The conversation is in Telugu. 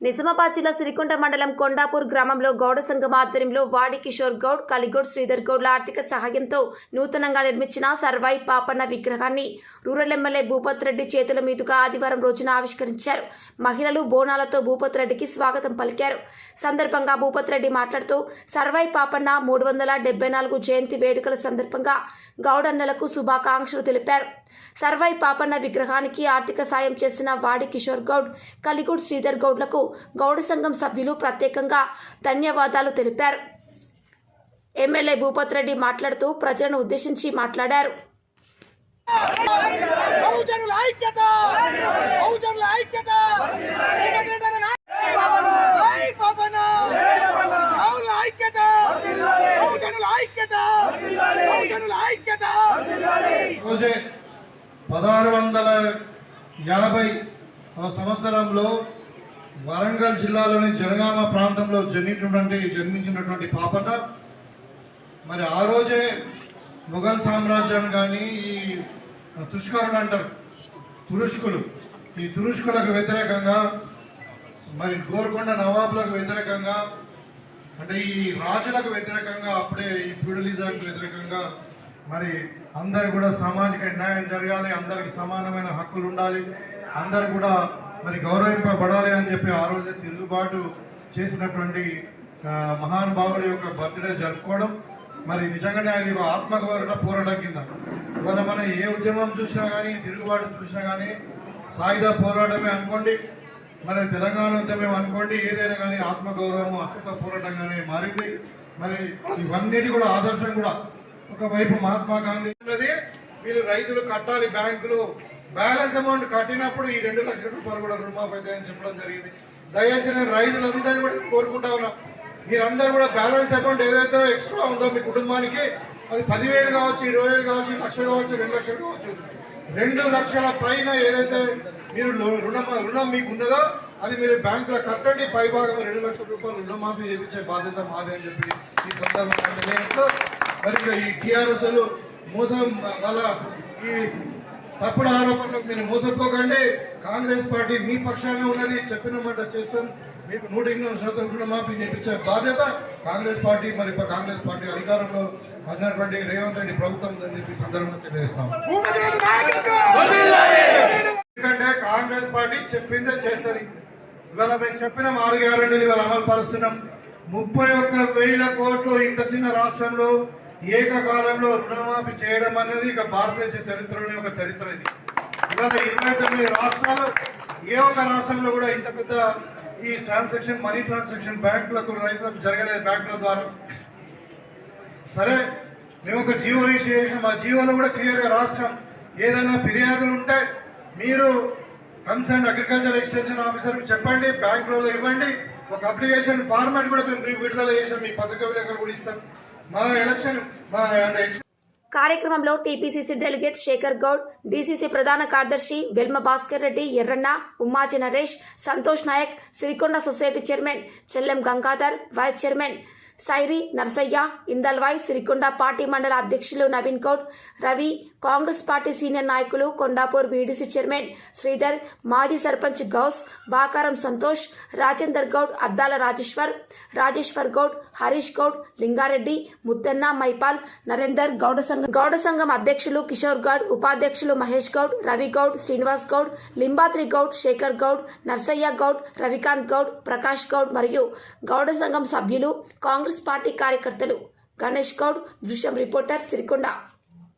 నిజామాబాద్ జిల్లా సిరికొండ మండలం కొండాపూర్ గ్రామంలో గౌడ సంఘం ఆధ్వర్యంలో వాడి కిషోర్ గౌడ్ కలిగౌడ్ శ్రీధర్ గౌడ్ల ఆర్థిక సహాయంతో నూతనంగా నిర్మించిన సర్వాయి పాపన్న విగ్రహాన్ని రూరల్ ఎమ్మెల్యే భూపత్ రెడ్డి చేతుల మీదుగా ఆదివారం రోజున ఆవిష్కరించారు. మహిళలు బోనాలతో భూపత్ రెడ్డికి స్వాగతం పలికారు. సందర్భంగా భూపత్ రెడ్డి మాట్లాడుతూ సర్వాయి పాపన్న మూడు వందల డెబ్బై నాలుగు జయంతి వేడుకల సందర్భంగా గౌడన్నలకు శుభాకాంక్షలు తెలిపారు. సర్వాయి పాపన్న విగ్రహానికి ఆర్థిక సాయం చేసిన వాడి కిషోర్ గౌడ్ కలిగూడ్ శ్రీధర్ గౌడ్లకు గౌడ సంఘం సభ్యులు ప్రత్యేకంగా ధన్యవాదాలు తెలిపారు. ఎమ్మెల్యే భూపత్ రెడ్డి మాట్లాడుతూ ప్రజలను ఉద్దేశించి మాట్లాడారు. ఐక్యత! పదహారు వందల యాభై సంవత్సరంలో వరంగల్ జిల్లాలోని జనగామ ప్రాంతంలో జన్మించినటువంటి జన్మించినటువంటి పాపట మరి ఆ రోజే మొఘల్ సామ్రాజ్యం కానీ ఈ తుష్కరులు అంటారు తురుష్కులు. ఈ తురుష్కులకు వ్యతిరేకంగా మరి గోల్కొండ నవాబులకు వ్యతిరేకంగా అంటే ఈ రాజులకు వ్యతిరేకంగా అప్పుడే ఈ ఫ్యూడలిజానికి వ్యతిరేకంగా మరి అందరు కూడా సామాజిక న్యాయం జరగాలి అందరికి సమానమైన హక్కులు ఉండాలి అందరు కూడా మరి గౌరవింపబడాలి అని చెప్పి ఆ రోజు తిరుగుబాటు చేసినటువంటి ఆ, మహానుభావుడి యొక్క బర్త్డే జరుపుకోవడం. మరి నిజంగానే అది ఒక ఆత్మగౌరవ పోరాటం కింద. ఇవాళ మనం ఏ ఉద్యమం చూసినా కానీ తిరుగుబాటు చూసినా కానీ సాయుధ పోరాటమే అనుకోండి మరి తెలంగాణ ఉద్యమం అనుకోండి ఏదైనా కానీ ఆత్మగౌరవం అసత పోరాటంగానే మారింది. మరి ఇవన్నిటి కూడా ఆదర్శం కూడా ఒకవైపు మహాత్మా గాంధీ ఉన్నది. వీళ్ళు రైతులు కట్టాలి బ్యాంకులు. బ్యాలెన్స్ అమౌంట్ కట్టినప్పుడు ఈ రెండు లక్షల రూపాయలు కూడా రుణమాఫీ అని చెప్పడం జరిగింది. దయచేసి నేను రైతులందరినీ కూడా కోరుకుంటా ఉన్నా. మీరందరూ కూడా బ్యాలెన్స్ అకౌంట్ ఏదైతే ఎక్స్ట్రా ఉందో మీ కుటుంబానికి అది పదివేలు కావచ్చు ఇరవై వేలు కావచ్చు లక్ష కావచ్చు రెండు లక్షలు కావచ్చు. రెండు లక్షల పైన ఏదైతే మీరు లు- రుణం రుణం మీకు ఉన్నదో అది మీరు బ్యాంకులో కట్టండి. పైభాగం రెండు లక్షల రూపాయలు రుణమాఫీ చేయించే బాధ్యత మాదే అని చెప్పి ఈ సందర్భంగా మరి ఈ టీఆర్ఎస్ మోసం వల్ల ఈ తప్పుడు ఆరోపణలకు మీరు మోసపోకండి. కాంగ్రెస్ పార్టీ మీ పక్షానే ఉన్నది చెప్పిన మాట చేస్తాం. మీకు నూట ఎనిమిది శాతం రుణమాఫీ చేయించే బాధ్యత కాంగ్రెస్ పార్టీ. మరి కాంగ్రెస్ పార్టీ అధికారంలో ఉన్నటువంటి రేవంత్ రెడ్డి ప్రభుత్వం అని చెప్పి సందర్భంగా తెలియజేస్తాం. ఎందుకంటే కాంగ్రెస్ పార్టీ చెప్పిందే చేస్తుంది. ఇవాళ మేము చెప్పిన ఆరు గ్యారెంటీలు ఇవాళ అమలు పరుస్తున్నాం. ముప్పై ఒక్క వేల కోట్లు ఇంత చిన్న రాష్ట్రంలో ఏకకాలంలో రుణమాఫీ చేయడం అనేది ఇక భారతదేశ చరిత్రలోని ఒక చరిత్ర ఇది. ఇవాళ ఇరవై తొమ్మిది రాష్ట్రాలు ఏ ఒక్క రాష్ట్రంలో కూడా ఇంత పెద్ద ఈ ట్రాన్సాక్షన్ మనీ ట్రాన్సాక్షన్ బ్యాంకులకు రైతులకు జరగలేదు బ్యాంకుల ద్వారా. సరే మేము ఒక జీవో ఇష్యూ చేసాం ఆ జీవోలో కూడా క్లియర్గా రాసినాం. ఏదైనా ఫిర్యాదులు ఉంటే మీరు కన్సర్న్ అగ్రికల్చర్ ఎక్స్టెన్షన్ ఆఫీసర్కి చెప్పండి బ్యాంకులలో ఇవ్వండి. ఒక అప్లికేషన్ ఫార్మాట్ కూడా మేము విడుదల చేసాం మీ పథకం విలేకరు కూడా ఇస్తాం మా ఎలక్షన్ మా కార్యక్రమంలో TPCC delegate Shekhar Goud DCC ప్రధాన కార్యదర్శి Velma Bhaskar Reddy Erranna Ummaji Naresh Santosh Naik Srikonda society chairman Chellem Gangadhar vice chairman Sairi Narsaiah Indalwai Sirikonda party మండల అధ్యక్షులు నవీన్ కౌడ్ రవి కాంగ్రెస్ పార్టీ సీనియర్ నాయకులు కొండాపూర్ వీడీసీ చైర్మన్ శ్రీధర్ మాజీ సర్పంచ్ గౌస్ బాకారం సంతోష్ రాజేందర్ గౌడ్ అద్దాల రాజేశ్వర్ రాజేశ్వర్ గౌడ్ హరీష్ గౌడ్ లింగారెడ్డి ముత్తెన్న మైపాల్ నరేందర్ గౌడ సంఘం గౌడ సంఘం అధ్యక్షులు కిషోర్ గౌడ్ ఉపాధ్యక్షులు మహేష్ గౌడ్ రవి గౌడ్ శ్రీనివాస్ గౌడ్ లింబాద్రి గౌడ్ శేఖర్ గౌడ్ నర్సయ్య గౌడ్ రవికాంత్ గౌడ్ ప్రకాష్ గౌడ్ మరియు గౌడ సంఘం సభ్యులు కాంగ్రెస్ కాంగ్రెస్ పార్టీ కార్యకర్తలు గణేష్ గౌడ్ దృశ్యం రిపోర్టర్ సిరికొండ.